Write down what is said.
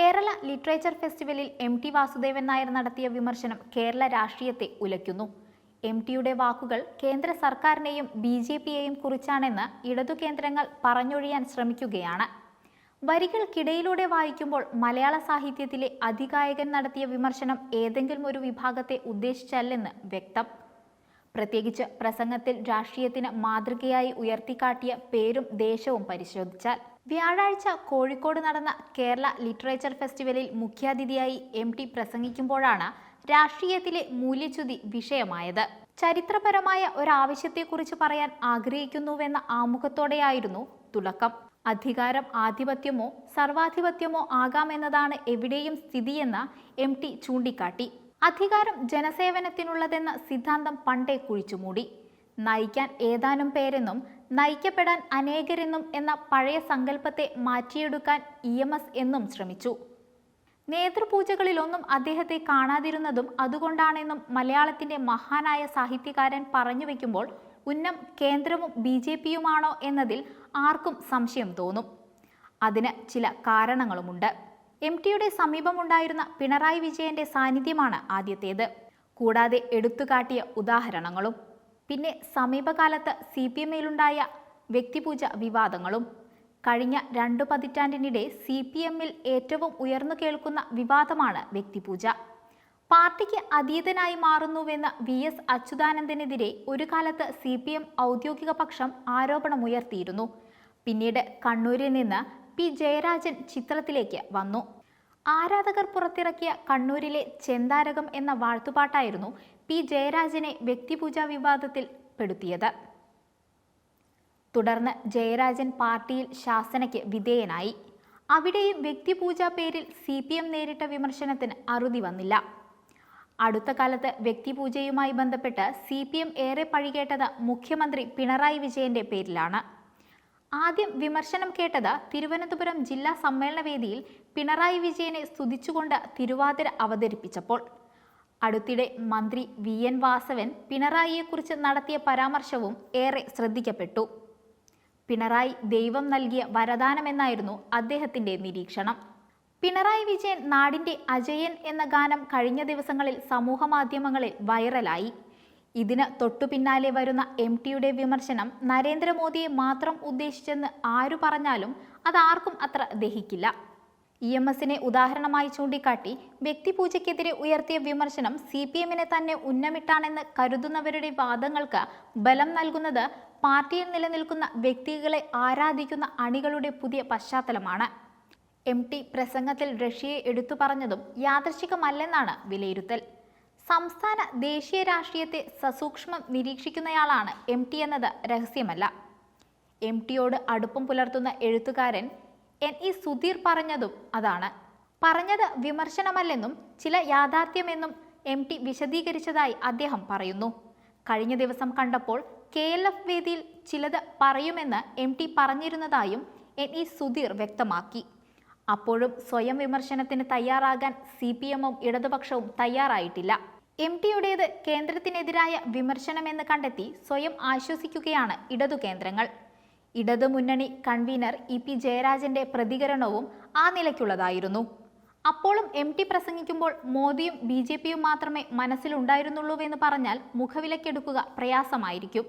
Kerala literature ഫെസ്റ്റിവലിൽ M T Vasudevan Nair നടത്തിയ വിമർശനം കേരള രാഷ്ട്രീയത്തെ ഉലയ്ക്കുന്നു. എം ടിയുടെ വാക്കുകൾ കേന്ദ്ര സർക്കാരിനെയും ബി ജെ പിയെയും കുറിച്ചാണെന്ന് ഇടതു കേന്ദ്രങ്ങൾ പറഞ്ഞൊഴിയാൻ ശ്രമിക്കുകയാണ്. വരികൾക്കിടയിലൂടെ വായിക്കുമ്പോൾ മലയാള സാഹിത്യത്തിലെ അധികായകൻ നടത്തിയ വിമർശനം ഏതെങ്കിലും ഒരു വിഭാഗത്തെ ഉദ്ദേശിച്ചല്ലെന്ന് വ്യക്തം. പ്രത്യേകിച്ച് പ്രസംഗത്തിൽ രാഷ്ട്രീയത്തിന് മാതൃകയായി ഉയർത്തിക്കാട്ടിയ പേരും ദേശവും പരിശോധിച്ചാൽ വ്യാഴാഴ്ച കോഴിക്കോട് നടന്ന കേരള ലിറ്ററേച്ചർ ഫെസ്റ്റിവലിൽ മുഖ്യാതിഥിയായി എം ടി പ്രസംഗിക്കുമ്പോഴാണ് രാഷ്ട്രീയത്തിലെ മൂല്യച്യുതി വിഷയമായത്. ചരിത്രപരമായ ഒരാവശ്യത്തെക്കുറിച്ച് പറയാൻ ആഗ്രഹിക്കുന്നുവെന്ന ആമുഖത്തോടെയായിരുന്നു തുടക്കം. അധികാരം ആധിപത്യമോ സർവാധിപത്യമോ ആകാമെന്നതാണ് എവിടെയും സ്ഥിതിയെന്ന് എം ടി ചൂണ്ടിക്കാട്ടി. അധികാരം ജനസേവനത്തിനുള്ളതെന്ന സിദ്ധാന്തം പണ്ടേ കുഴിച്ചുമൂടി. നയിക്കാൻ ഏതാനും പേരെന്നും നയിക്കപ്പെടാൻ അനേകരെന്നും എന്ന പഴയ സങ്കല്പത്തെ മാറ്റിയെടുക്കാൻ ഇ എം എസ് എന്നും ശ്രമിച്ചു. നേതൃപൂജകളിലൊന്നും അദ്ദേഹത്തെ കാണാതിരുന്നതും അതുകൊണ്ടാണെന്നും മലയാളത്തിന്റെ മഹാനായ സാഹിത്യകാരൻ പറഞ്ഞു വെക്കുമ്പോൾ ഉന്നം കേന്ദ്രവും ബി ജെ പിയുമാണോ എന്നതിൽ ആർക്കും സംശയം തോന്നും. അതിന് ചില കാരണങ്ങളുമുണ്ട്. എം ടിയുടെ സമീപമുണ്ടായിരുന്ന പിണറായി വിജയന്റെ സാന്നിധ്യമാണ് ആദ്യത്തേത്. കൂടാതെ എടുത്തുകാട്ടിയ ഉദാഹരണങ്ങളും. പിന്നെ സമീപകാലത്ത് സി പി എമ്മിലുണ്ടായ വ്യക്തിപൂജ വിവാദങ്ങളും. കഴിഞ്ഞ രണ്ടു പതിറ്റാണ്ടിനിടെ സി പി എമ്മിൽ ഏറ്റവും ഉയർന്നു കേൾക്കുന്ന വിവാദമാണ് വ്യക്തിപൂജ. പാർട്ടിക്ക് അതീതനായി മാറുന്നുവെന്ന വി എസ് അച്യുതാനന്ദനെതിരെ ഒരു കാലത്ത് സി പി എം ഔദ്യോഗിക പക്ഷം ആരോപണമുയർത്തിയിരുന്നു. പിന്നീട് കണ്ണൂരിൽ നിന്ന് പി ജയരാജൻ ചിത്രത്തിലേക്ക് വന്നു. ആരാധകർ പുറത്തിറക്കിയ കണ്ണൂരിലെ ചെന്താരകം എന്ന വാഴ്ത്തുപാട്ടായിരുന്നു പി ജയരാജനെ വ്യക്തിപൂജാ വിവാദത്തിൽ പെടുത്തിയത്. തുടർന്ന് ജയരാജൻ പാർട്ടിയിൽ ശാസനയ്ക്ക് വിധേയനായി. അവിടെയും വ്യക്തിപൂജാ പേരിൽ സി പി എം നേരിട്ട വിമർശനത്തിന് അറുതി വന്നില്ല. അടുത്ത കാലത്ത് വ്യക്തിപൂജയുമായി ബന്ധപ്പെട്ട് സി പി എം ഏറെ പഴികേട്ടത് മുഖ്യമന്ത്രി പിണറായി വിജയന്റെ പേരിലാണ്. ആദ്യം വിമർശനം കേട്ടത് തിരുവനന്തപുരം ജില്ലാ സമ്മേളനവേദിയിൽ പിണറായി വിജയനെ സ്തുതിച്ചുകൊണ്ട് തിരുവാതിര അവതരിപ്പിച്ചപ്പോൾ. അടുത്തിടെ മന്ത്രി വി. എൻ. വാസവൻ പിണറായിയെക്കുറിച്ച് നടത്തിയ പരാമർശവും ഏറെ ശ്രദ്ധിക്കപ്പെട്ടു. പിണറായി ദൈവം നൽകിയ വരദാനമെന്നായിരുന്നു അദ്ദേഹത്തിന്റെ നിരീക്ഷണം. പിണറായി വിജയൻ നാടിന്റെ അജയൻ എന്ന ഗാനം കഴിഞ്ഞ ദിവസങ്ങളിൽ സമൂഹ മാധ്യമങ്ങളിൽ വൈറലായി. ഇതിന് തൊട്ടു പിന്നാലെ വരുന്ന എം. ടിയുടെ വിമർശനം നരേന്ദ്രമോദിയെ മാത്രം ഉദ്ദേശിച്ചെന്ന് ആരു പറഞ്ഞാലും അതാർക്കും അത്ര ദഹിക്കില്ല. ഇ എം എസിനെ ഉദാഹരണമായി ചൂണ്ടിക്കാട്ടി വ്യക്തിപൂജയ്ക്കെതിരെ ഉയർത്തിയ വിമർശനം സി പി എമ്മിനെ തന്നെ ഉന്നമിട്ടാണെന്ന് കരുതുന്നവരുടെ വാദങ്ങൾക്ക് ബലം നൽകുന്നത് പാർട്ടിയിൽ നിലനിൽക്കുന്ന വ്യക്തികളെ ആരാധിക്കുന്ന അണികളുടെ പുതിയ പശ്ചാത്തലമാണ്. എം ടി പ്രസംഗത്തിൽ റഷ്യയെ എടുത്തു പറഞ്ഞതും യാദർശികമല്ലെന്നാണ് വിലയിരുത്തൽ. സംസ്ഥാന ദേശീയ രാഷ്ട്രീയത്തെ സസൂക്ഷ്മം നിരീക്ഷിക്കുന്നയാളാണ് എം ടി എന്നത് രഹസ്യമല്ല. എം ടിയോട് അടുപ്പം പുലർത്തുന്ന എഴുത്തുകാരൻ എൻ ഇ സുധീർ പറഞ്ഞതും അതാണ്. പറഞ്ഞത് വിമർശനമല്ലെന്നും ചില യാഥാർത്ഥ്യമെന്നും എം ടി വിശദീകരിച്ചതായി അദ്ദേഹം പറയുന്നു. കഴിഞ്ഞ ദിവസം കണ്ടപ്പോൾ കെ എൽ എഫ് വേദിയിൽ ചിലത് പറയുമെന്ന് എം ടി പറഞ്ഞിരുന്നതായും എൻ ഇ സുധീർ വ്യക്തമാക്കി. അപ്പോഴും സ്വയം വിമർശനത്തിന് തയ്യാറാകാൻ സി പി എമ്മും ഇടതുപക്ഷവും തയ്യാറായിട്ടില്ല. എം ടിയുടേത് കേന്ദ്രത്തിനെതിരായ വിമർശനമെന്ന് കണ്ടെത്തി സ്വയം ആശ്വസിക്കുകയാണ് ഇടതു കേന്ദ്രങ്ങൾ. ഇടതു മുന്നണി കൺവീനർ ഇ പി ജയരാജന്റെ പ്രതികരണവും ആ നിലയ്ക്കുള്ളതായിരുന്നു. അപ്പോഴും എം ടി പ്രസംഗിക്കുമ്പോൾ മോദിയും ബി ജെ പിയും മാത്രമേ മനസ്സിലുണ്ടായിരുന്നുള്ളൂവെന്ന് പറഞ്ഞാൽ മുഖവിലക്കെടുക്കുക പ്രയാസമായിരിക്കും.